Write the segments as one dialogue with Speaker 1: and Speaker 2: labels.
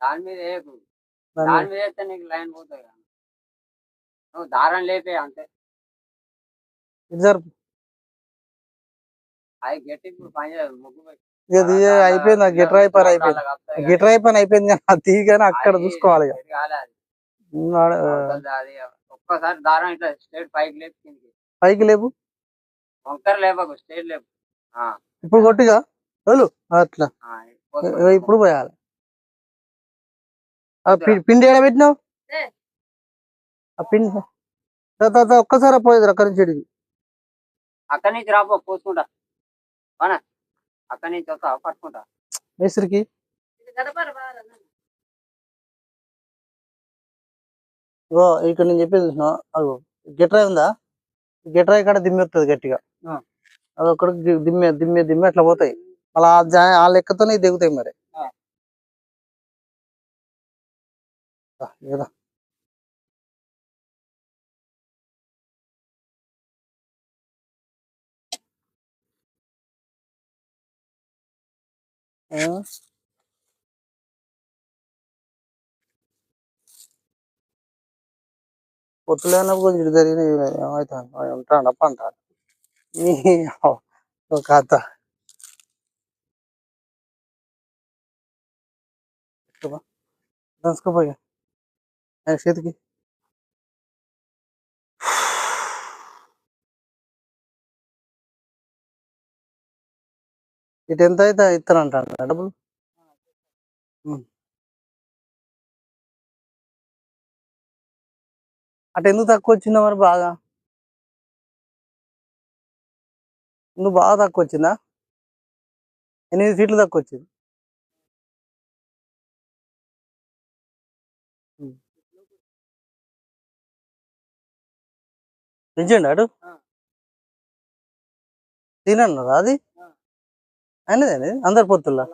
Speaker 1: దాని మీద దాని మీద. వేస్తే నీకు లైన్ కదా. నువ్వు దారం లేపే అంతే.
Speaker 2: ఇది జరుపు.
Speaker 1: అది గట్టి ఇప్పుడు పని ముగ్గు పెట్టి.
Speaker 2: ఇక ఇది అయిపోయింది ఆ గిటర్ అయిపోయి అయిపోయింది. గిటర్ అయిపోయి అయిపోయింది కానీ అది తీయగానే అక్కడ చూసుకోవాలి
Speaker 1: పైకి ఆ,
Speaker 2: ఇప్పుడు కొట్టిగా వెళ్ళు. అట్లా. ఇప్పుడు పోయాలి. ఆ పి- పిండి ఏడ పెట్టినావు? ఆ పిండి ఒక్కసారి పోయేది అక్కడి నుంచి.
Speaker 1: అక్కడి నుంచి రాపో పోసుకుంటా. అక్కడి నుంచి వస్తా పట్టుకుంటా
Speaker 2: మేస్త్రికి ఇగో ఇక్కడ నేను చెప్పేది చూసినా అగో గిట్రాయ్ ఉందా? గిట్రాయ్ కాడ దిమ్మి వస్తుంది గట్టిగా.
Speaker 1: ఆ.
Speaker 2: అది ఒకటి దిమ్మె దిమ్మె దిమ్మె అట్లా పోతాయి. అలా ఆ లెక్కతోనే దిగుతాయి మరి.
Speaker 1: ఆ.
Speaker 2: పొత్తులేనప్పుడు కొంచెం ఇటు జరిగిన ఏమవుతాను ఉంటాడు అప్ప అంటారు నీ ఒక కథ దంచుకోపోయా ఆయన చేతికి ఇటు ఎంత అయితే ఇస్తానంటాడు డబ్బులు. అటు ఎందుకు తక్కువ వచ్చిందా మరి బాగా? నువ్వు బాగా తక్కువ వచ్చిందా ఎనిమిది ఫీట్లు తక్కువ వచ్చింది. పెంచండి అటు. తినన్నారు అది?
Speaker 1: ఆ.
Speaker 2: అనేది అందరు పొత్తుల్లా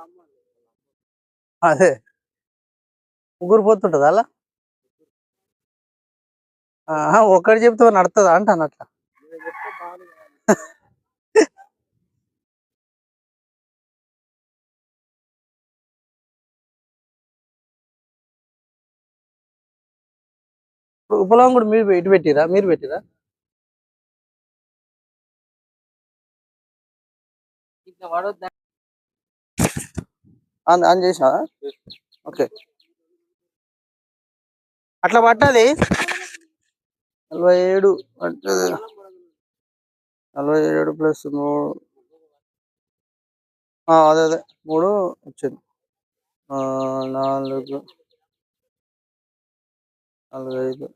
Speaker 2: అదే. ముగ్గురు పోతుంటది అలా? ఆహా, చెప్తే నడుతుందా అంటాను అట్లా? ఇప్పుడు ఉపలం కూడా మీరు ఇటు పెట్టిరా? మీరు పెట్టిరా?
Speaker 1: ఇట్లా
Speaker 2: ఆన్ ఆన్ చేసినా ఓకే. అట్లా పట్టది నలభై ఏడు పట్టదు నలభై ఏడు ప్లస్ మూడు ఆ, అదే అదే. మూడు వచ్చింది. ఆ, నాలుగు. నాలుగు ఐదు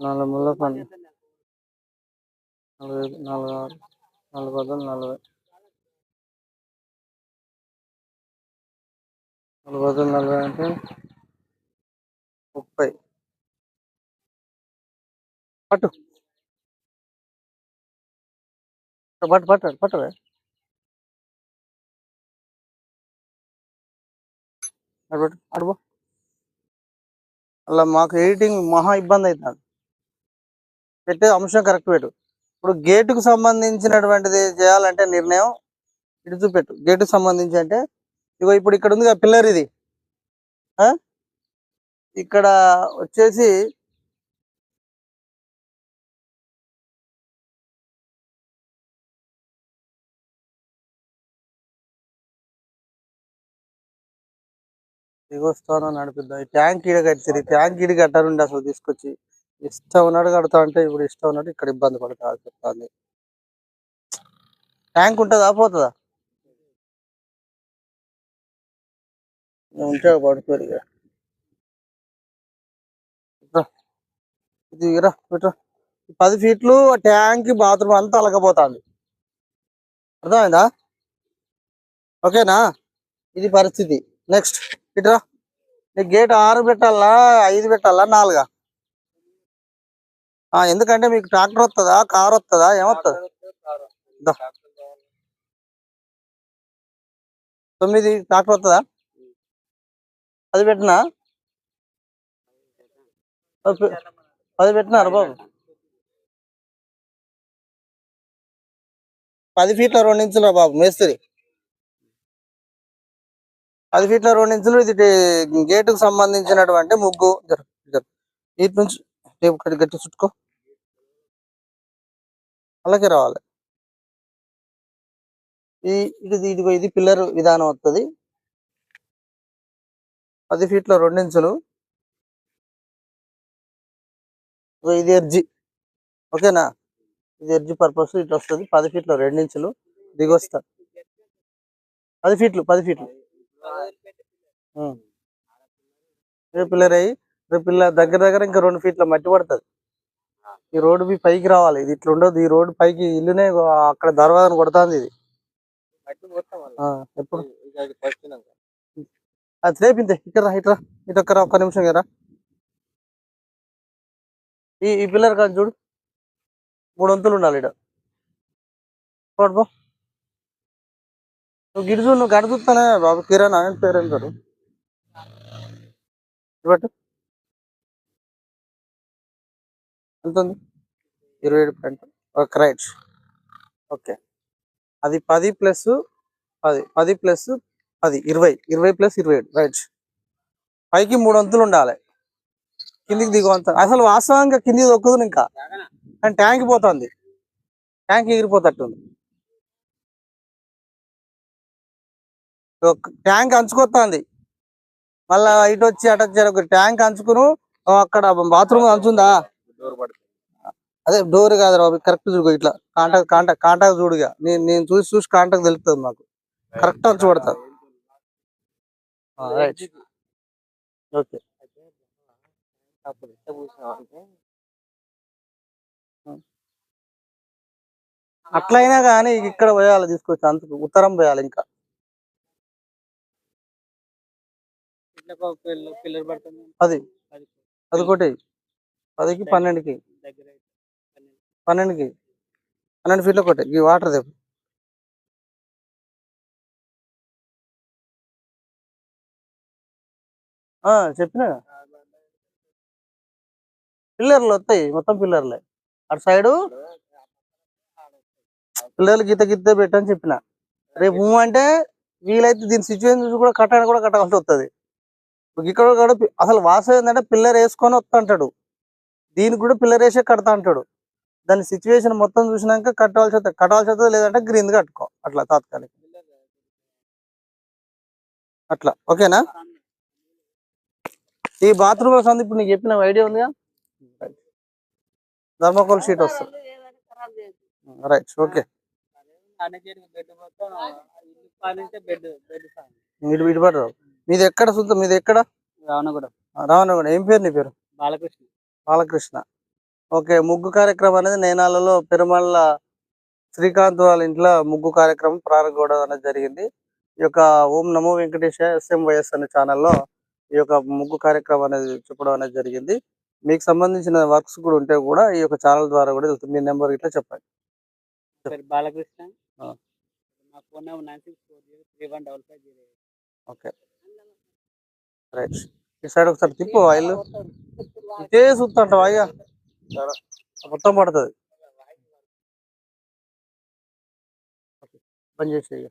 Speaker 2: నాలుగు ముళ్ళ పన్నెండు నాలుగు ఐదు నాలుగు ఆరు. నాలుగు పదలు నలభై. నాలుగు పదలు నలభై అంటే ముప్పై. పట్టు. పట్టు పట్టు పట్టు అటు అలా మాకు ఎడిటింగ్ మహా ఇబ్బంది అవుతుంది పెట్టే అంశం కరెక్ట్ పెట్టు. ఇప్పుడు గేటుకు సంబంధించినటువంటిది చేయాలంటే నిర్ణయం ఇటు చూపెట్టు. గేటుకు సంబంధించి అంటే ఇగో ఇప్పుడు ఇక్కడ ఉంది పిల్లర్ ఇది. ఆ? ఇక్కడ వచ్చేసి దిగోస్థానం నడిపిద్దాం. ఈ ట్యాంక్ ఈడ కట్టింది ట్యాంక్ ఈడ కట్టారుండి అసలు తీసుకొచ్చి. ఇష్టం ఉన్నాడు కడతా అంటే ఇప్పుడు ఇష్టం ఉన్నాడు ఇక్కడ ఇబ్బంది పడతా చెప్తాంది. ట్యాంక్ ఉంటుందా? పోతుందా? ఉంటే పడుతుంది ఇక. ఇది ఇరా పెట్టరా పది ఫీట్లు ట్యాంక్ బాత్రూమ్ అంతా అలకపోతుంది. అర్థమైందా? ఓకేనా? ఇది పరిస్థితి. నెక్స్ట్. ఇట్రా నీకు గేట్ ఆరు పెట్టాలా? ఐదు పెట్టాలా? నాలుగా? ఎందుకంటే మీకు ట్రాక్టర్ వస్తుందా కార్ వస్తుందా. ఏమొస్తుంది. తొమ్మిది ట్రాక్టర్ వస్తుందా అది పెట్టినా? పది పెట్టినారు బాబు? పది ఫీట్ల రెండు ఇంచులు రా బాబు మేస్త్రి. పది ఫీట్ల రెండు ఇంచులు ఇది గేటుకు సంబంధించినటువంటి ముగ్గు. జర జర. ఇటు నుంచి టేపు కట్టి గట్టి చుట్టుకో అలాగే రావాలి. ఈ ఇది ఇదిగో ఇది పిల్లర్ విధానం వస్తుంది పది ఫీట్ల రెండు ఇంచులు ఇగో ఇది ఎర్జి. ఓకేనా? ఇది ఎర్జి పర్పస్ ఇట్లా వస్తుంది. పది ఫీట్ల రెండు ఇంచులు దిగొస్తా పది ఫీట్లు పది ఫీట్లు. పిల్లర్ అయ్యి? రేపు పిల్ల దగ్గర దగ్గర ఇంకా రెండు ఫీట్ల మట్టి పడుతుంది. ఈ రోడ్డు పైకి రావాలి. ఇది ఇట్లా ఉండదు. ఈ రోడ్డు పైకి ఇల్లునే అక్కడ దర్వాజను కొడుతుంది ఇది. ఎప్పుడు? అది రేపింది ఇక్కడ రా ఇట్రా. ఇటు ఒక్క నిమిషం కదా ఈ ఈ పిల్లర్ కాదు చూడు. మూడు వంతులు ఉండాలి ఇక్కడ పో. నువ్వు గిడుచు నువ్వు గడ చూస్తానే బాబు. కిరణ్ ఆయన పేరు ఏం పేరు ఎంత ఉంది ఇరవై ఏడు పాయింట్ ఓకే రైట్. ఓకే. అది పది ప్లస్ పది పది ప్లస్ పది ఇరవై ఇరవై ప్లస్ ఇరవై ఏడు. రైట్. పైకి మూడు వంతులు ఉండాలి. కిందికి దిగువంత అసలు వాస్తవంగా కిందికి దొక్కుతుంది ఇంకా. కానీ ట్యాంక్ పోతుంది. ట్యాంక్ ఎగిరిపోతట్టుంది. ట్యాంక్ అంచుకొస్తుంది మళ్ళా ఇటు వచ్చి అటు వచ్చి ఒక ట్యాంక్ అంచుకును. అక్కడ బాత్రూమ్ అంచుందా? అదే డోర్ కాదు బాబు కరెక్ట్ చూడు ఇట్లా. కాంటాక్ట్ కాంటాక్ట్ కాంటాక్ట్ చూడుగా నేను నేను చూసి చూసి కాంటాక్ట్ తెలుస్తుంది మాకు. Correct right okay. అట్లయినా కానీ ఇక్కడ పోయాలి తీసుకొచ్చి అంతకు ఉత్తరం పోయాలి ఇంకా. అది అది ఒకటి పదికి పన్నెండుకి.
Speaker 1: దగ్గర
Speaker 2: పన్నెండుకి పన్నెండు ఫీట్లు ఒకటి ఈ వాటర్ దెబ్బ ఆ, చెప్పినా పిల్లర్లు వస్తాయి. మొత్తం పిల్లర్లే. అటు సైడు పిల్లర్లు గీత గీత పెట్టని చెప్పిన. రేపు అంటే వీలైతే దీని సిచ్యువేషన్ చూసి కూడా కట్టడానికి కూడా కట్టవలసి వస్తుంది ఇక్కడ కూడా అసలు వాసన ఏంటంటే పిల్లర్ వేసుకొని వస్తా అంటాడు. దీనికి కూడా పిల్లర్ వేసే కడతా అంటాడు. దాని సిచ్యువేషన్ మొత్తం చూసినాక కట్టాల్సి వస్తుంది కట్టాల్సి వస్తుంది లేదంటే గ్రీన్ కట్టుకో. అట్లా తాత్కాలిక. అట్లా. ఓకేనా? ఈ బాత్రూమ్లో సంది ఇప్పుడు నీకు చెప్పిన ఐడియా ఉందిగా? ధర్మకోల్ షీట్ వస్తుంది. రైట్ ఓకే ఇటు ఇటు పడరు మీది ఎక్కడ సొంతం మీది ఎక్కడ?
Speaker 1: రావణగూడ.
Speaker 2: రావణగూడ. ఏం పేరు నీ పేరు?
Speaker 1: బాలకృష్ణ.
Speaker 2: బాలకృష్ణ. ఓకే ముగ్గు కార్యక్రమం అనేది నేనాలలో పెరుమళ్ళ శ్రీకాంత్ వాళ్ళ ఇంట్లో ముగ్గు కార్యక్రమం ప్రారంభం అనేది జరిగింది. ఈ యొక్క ఓం నమో వెంకటేశ ఎస్ఎంవైఎస్ అనే ఛానల్లో ఈ యొక్క ముగ్గు కార్యక్రమం అనేది చెప్పడం అనేది జరిగింది. మీకు సంబంధించిన వర్క్స్ కూడా ఉంటే కూడా ఈ యొక్క ఛానల్ ద్వారా కూడా వెళ్తుంది మీ నెంబర్ ఇట్లా చెప్పండి.
Speaker 1: బాలకృష్ణ.
Speaker 2: ఓకే. రైట్. ఈ సైడ్ ఒకసారి తిప్పు ఆయిల్ ఇదే చూస్తుంటావు అయ్యా? మొత్తం పడుతుంది. బంద్ చేసి ఇక.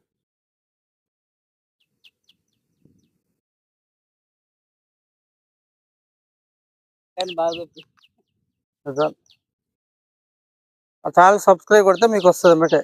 Speaker 1: కానీ బాగా
Speaker 2: ఆ ఛానల్ సబ్స్క్రైబ్ కొడితే మీకు వస్తుంది అన్నమాట